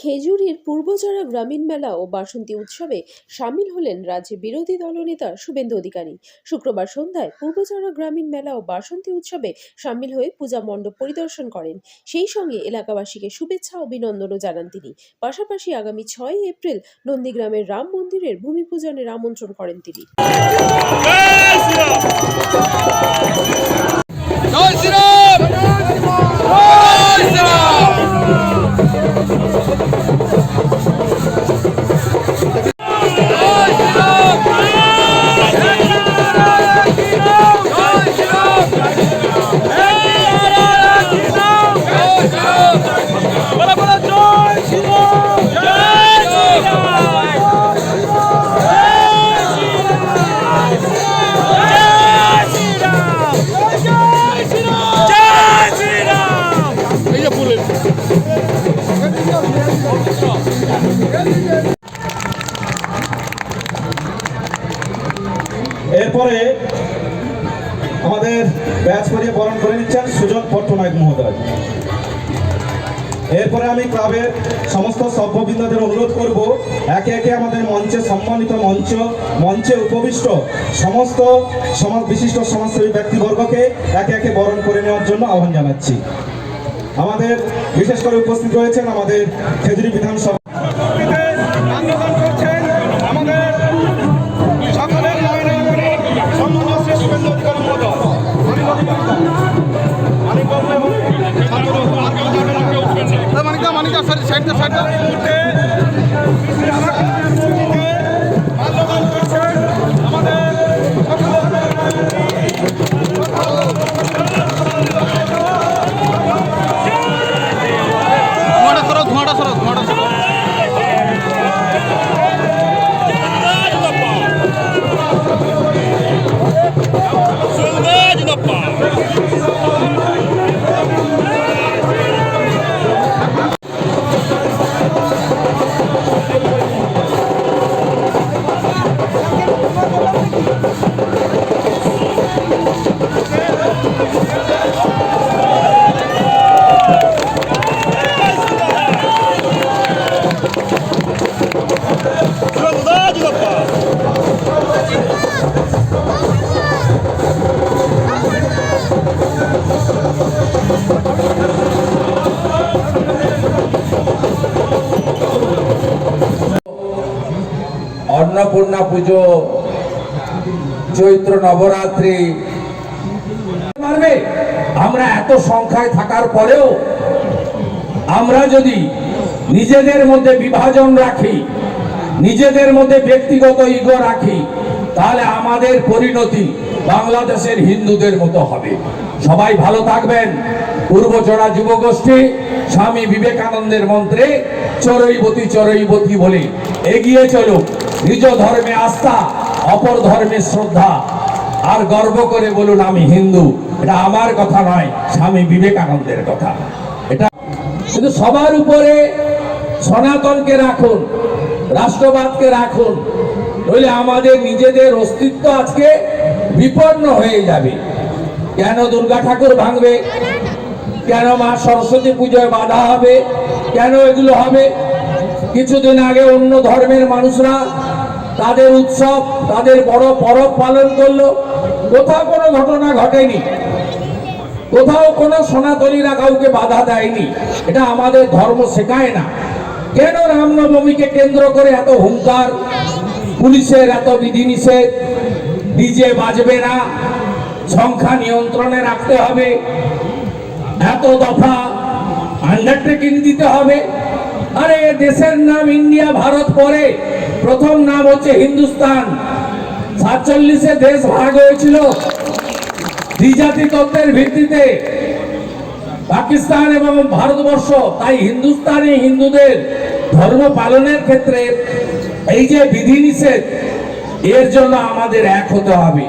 খেজুরির পূর্বজরা গ্রামীণ মেলা ও বাসন্তী উৎসবে সামিল হলেন রাজ্যে বিরোধী দলনেতা শুভেন্দু অধিকারী। শুক্রবার সন্ধ্যায় পূর্বজরা গ্রামীণ মেলা ও বাসন্তী উৎসবে সামিল হয়ে পূজা মণ্ডপ পরিদর্শন করেন। সেই সঙ্গে এলাকাবাসীকে শুভেচ্ছা অভিনন্দনও জানান তিনি। পাশাপাশি আগামী ছয় এপ্রিল নন্দীগ্রামের রাম মন্দিরের ভূমি পূজনের আমন্ত্রণ করেন তিনি। জয় এরপরে আমাদের ব্যাচ করিয়ে বরণ করে নিচ্ছেন সুজন পট্টনায়ক মহোদয়। এরপরে আমি ক্লাবের সমস্ত সভ্যবৃন্দদের অনুরোধ করব, একে একে আমাদের মঞ্চে সম্মানিত মঞ্চ, মঞ্চে উপবিষ্ট সমস্ত সমাজ বিশিষ্ট সমাজসেবী ব্যক্তিবর্গকে একে একে বরণ করে নেওয়ার জন্য আহ্বান জানাচ্ছি। আমাদের বিশেষ করে উপস্থিত রয়েছেন আমাদের খেজুরি বিধানসভা ਸਾਈਡ ਤੇ ਸਾਈਡ ਤੇ অন্নপূর্ণা পুজো, চৈত্র নবরাত্রি। পারবে আমরা এত সংখ্যায় থাকার পরেও আমরা যদি নিজেদের মধ্যে বিভাজন রাখি, নিজেদের মধ্যে ব্যক্তিগত ইগো রাখি, তাহলে আমাদের পরিণতি বাংলাদেশের হিন্দুদের মতো হবে। সবাই ভালো থাকবেন। পূর্বচড়া যুবগোষ্ঠী, স্বামী বিবেকানন্দের মন্ত্রে, চরৈবতী চরৈবতী বলে এগিয়ে চলুক নিজ ধর্মে আস্থা, অপর ধর্মে শ্রদ্ধা। আর গর্ব করে বলুন, আমি হিন্দু। এটা আমার কথা নয়, স্বামী বিবেকানন্দের কথা। এটা শুধু সবার উপরে সনাতনকে রাখুন, রাষ্ট্রবাদকে রাখুন, নইলে আমাদের নিজেদের অস্তিত্ব আজকে বিপন্ন হয়ে যাবে। কেন দুর্গা ঠাকুর ভাঙবে? কেন মা সরস্বতী পুজোয় বাধা হবে? কেন এগুলো হবে? কিছুদিন আগে অন্য ধর্মের মানুষরা তাদের উৎসব, তাদের বড় পরব পালন করল। কোথাও কোনো ঘটনা ঘটেনি। কোথাও কোনো সনাতনীরা কাউকে বাধা দেয়নি। এটা আমাদের ধর্ম শেখায় না। কেন রামনবমীকে কেন্দ্র করে এত হুঙ্কার? পুলিশের এত বিধিনিষেধ। ডিজে বাজবে না। সংখ্যা নিয়ন্ত্রণে রাখতে হবে। এত দফা আন্ডারটেকিং দিতে হবে। আরে এ দেশের নাম ইন্ডিয়া, ভারত পরে। প্রথম নাম হচ্ছে হিন্দুস্তান। সাতচল্লিশে দেশ ভাগ হয়েছিল। দ্বিজাতি তত্ত্বের ভিত্তিতে পাকিস্তান এবং ভারতবর্ষ, তাই হিন্দুস্তানি হিন্দুদের ধর্ম পালনের ক্ষেত্রে এই যে বিধিনিষেধ, এর জন্য আমাদের এক হতে হবে।